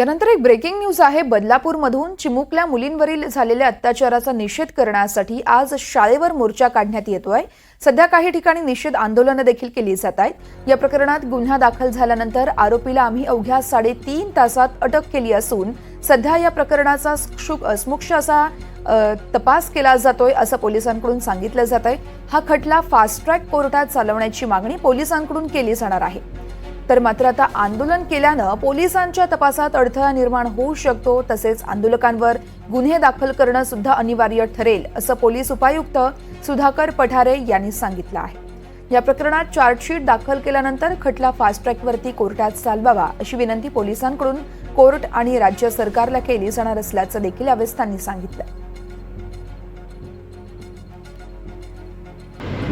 यानंतर एक breaking news आहे. बदलापूरमधून चिमुकल्या मुलींवरील झालेल्या अत्याचाराचा निषेध करण्यासाठी आज शाळेवर मोर्चा काढण्यात येतोय. सध्या काही ठिकाणी निषेध आंदोलनं देखील केली जात आहेत. या प्रकरणात गुन्हा दाखल झाल्यानंतर आरोपीला आम्ही अवघ्या साडेतीन तासात अटक केली असून सध्या या प्रकरणाचा स्मुक्ष असा तपास केला जातोय असं पोलिसांकडून सांगितलं जात आहे. हा खटला फास्ट ट्रॅक कोर्टात चालवण्याची मागणी पोलिसांकडून केली जाणार आहे. तर मात्र आता आंदोलन केल्यानं पोलिसांच्या तपासात अडथळा निर्माण होऊ शकतो तसेच आंदोलकांवर गुन्हे दाखल करणं सुद्धा अनिवार्य ठरेल असं पोलीस उपायुक्त सुधाकर पठारे यांनी सांगितलं आहे. या प्रकरणात चार्जशीट दाखल केल्यानंतर खटला फास्ट ट्रॅकवरती कोर्टात चालवावा अशी विनंती पोलिसांकडून कोर्ट आणि राज्य सरकारला केली जाणार असल्याचं देखील यावेळेस त्यांनी सांगितलं.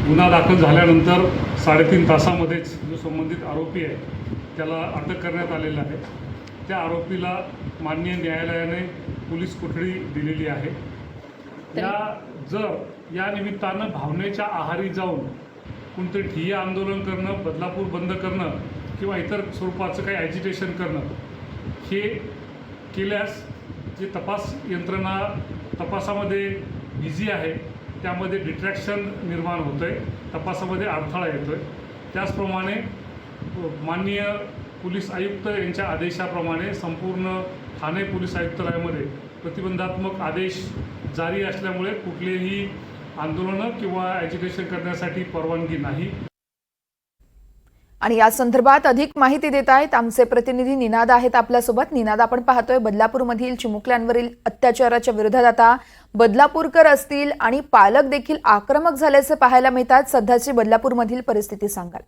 गुन्हा दाखल झाल्यानंतर साडेतीन तासामध्येच जो संबंधित आरोपी आहे त्याला अटक करण्यात आलेला आहे. त्या आरोपीला माननीय न्यायालयाने पोलीस कोठडी दिलेली आहे. या जर या निमित्तानं भावनेच्या आहारी जाऊन कोणतरी ठिय्या आंदोलन करणं बदलापूर बंद करणं किंवा इतर स्वरूपाचं काही ॲजिटेशन करणं हे केल्यास जे तपास यंत्रणा तपासामध्ये बिझी आहे त्यामध्ये डिट्रॅक्शन निर्माण होतं आहे तपासामध्ये अडथळा येतो आहे त्याचप्रमाणे माननीय पोलीस आयुक्त यांच्या आदेशाप्रमाणे संपूर्ण ठाणे पोलीस आयुक्तालयामध्ये प्रतिबंधात्मक आदेश जारी असल्यामुळे कुठलेही आंदोलनं किंवा ॲजिटेशन करण्यासाठी परवानगी नाही. आणि या संदर्भात अधिक माहिती देत आहेत आमचे प्रतिनिधी निनाद आहेत आपल्यासोबत. निनाद आपण पाहतोय बदलापूरमधील चिमुकल्यांवरील अत्याचाराच्या विरोधात आता बदलापूरकर असतील आणि पालक देखील आक्रमक झाल्याचे पाहायला मिळतात. सध्याची बदलापूरमधील परिस्थिती सांगाल.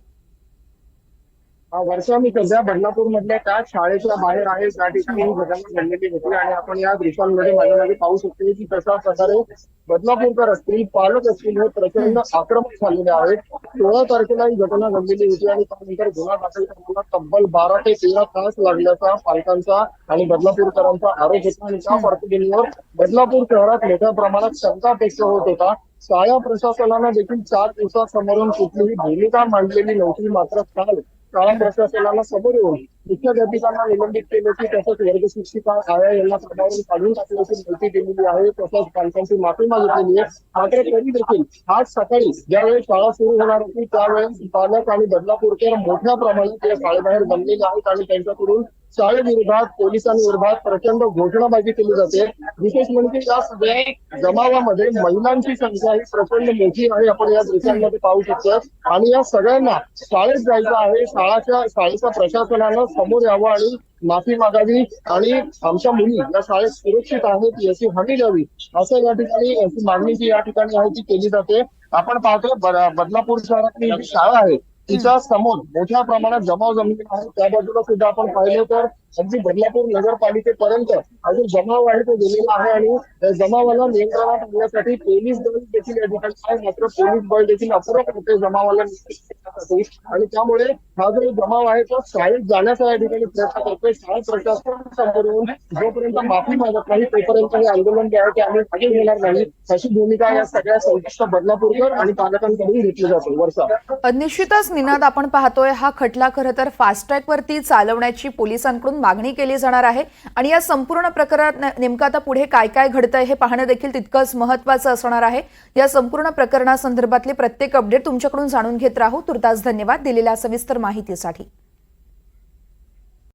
वर्षा मी सध्या बदलापूर मधल्या त्या शाळेच्या बाहेर आहे. त्या ठिकाणी ही घटना घडलेली होती आणि आपण या दृश्यांमध्ये माझ्या मागे पाहू शकतो की कशा प्रकारे बदलापूरकर असतील पालक असतील हे प्रचंड आक्रमक झालेले आहेत. सोळा तारखेला ही घटना घडलेली होती आणि त्यानंतर गुन्हा दाखल करताना तब्बल बारा ते तेरा तास लागल्याचा पालकांचा आणि बदलापूरकरांचा आरोप होता. आणि त्या पार्श्वभूमीवर बदलापूर शहरात मोठ्या प्रमाणात शंका व्यक्त होत होता. शाळा प्रशासनानं देखील चार दिवसासमोरून कुठलीही भूमिका मांडलेली नव्हती. मात्र काल शाळा प्रशासनाला समोर येऊन मुख्याध्यापिकांना निलंबित केले तसंच वर्ग शिक्षिका आया यांना पदावरून काढून टाकल्याची माहिती दिलेली आहे तसंच पालकांची माफी मागितलेली आहे. मात्र तरी देखील आज सकाळी ज्यावेळी शाळा सुरू होणार होती त्यावेळेस पालक आणि बदलापूरकर मोठ्या प्रमाणात या शाळेबाहेर बनलेले आहेत आणि त्यांच्याकडून शाळेविरोधात पोलिसांविरोधात प्रचंड घोषणाबाजी केली जाते. विशेष म्हणजे या सगळ्या जमावामध्ये महिलांची संख्या ही प्रचंड मोठी आहे आपण या दृश्यांमध्ये पाहू शकतो. आणि या सगळ्यांना शाळेत जायचं आहे शाळाच्या शाळेच्या प्रशासनानं समोर यावं आणि माफी मागावी आणि आमच्या मुली या शाळेत सुरक्षित आहेत याची हमी द्यावी असं या ठिकाणी याची मागणी जी या ठिकाणी आहे ती केली जाते. आपण पाहतोय बदलापूर शहरातली जी शाळा आहे तिच्या समोर मोठ्या प्रमाणात जमाव जमीन आहे. त्या बाजूला सुद्धा आपण पाहिलं तर अगदी बदलापूर नगरपालिकेपर्यंत अजून जमाव आहे तो गेलेला आहे आणि जमावाला नियंत्रणात आणण्यासाठी पोलीस दल देखील या ठिकाणी आहे. मात्र पोलीस बळ देखील अपुरं होते जमावाला आणि त्यामुळे हा जो जमाव आहे तो शाळेत जाण्याचा या ठिकाणी प्रयत्न करतोय. शाळा प्रशासन समोर येऊन जोपर्यंत माफी मागत नाही तोपर्यंत हे आंदोलन जे आहे ते आम्ही मागे घेणार नाही. अशी भूमिका या सगळ्या संतुष्ट बदलापूरकर आणि पालकांकडून घेतली जाते. वर्षा. निश्चितच निनाद आपण पाहतोय हा खटला खरं तर फास्ट चालवण्याची पोलिसांकडून मागणी केली जाणार आहे. आणि या संपूर्ण प्रकरणात नेमकं आता पुढे काय काय घडतंय हे पाहणं देखील तितकंच महत्वाचं असणार आहे. या संपूर्ण प्रकरणासंदर्भातले प्रत्येक अपडेट तुमच्याकडून जाणून घेत राहू. तुर्तास धन्यवाद दिलेल्या सविस्तर माहितीसाठी.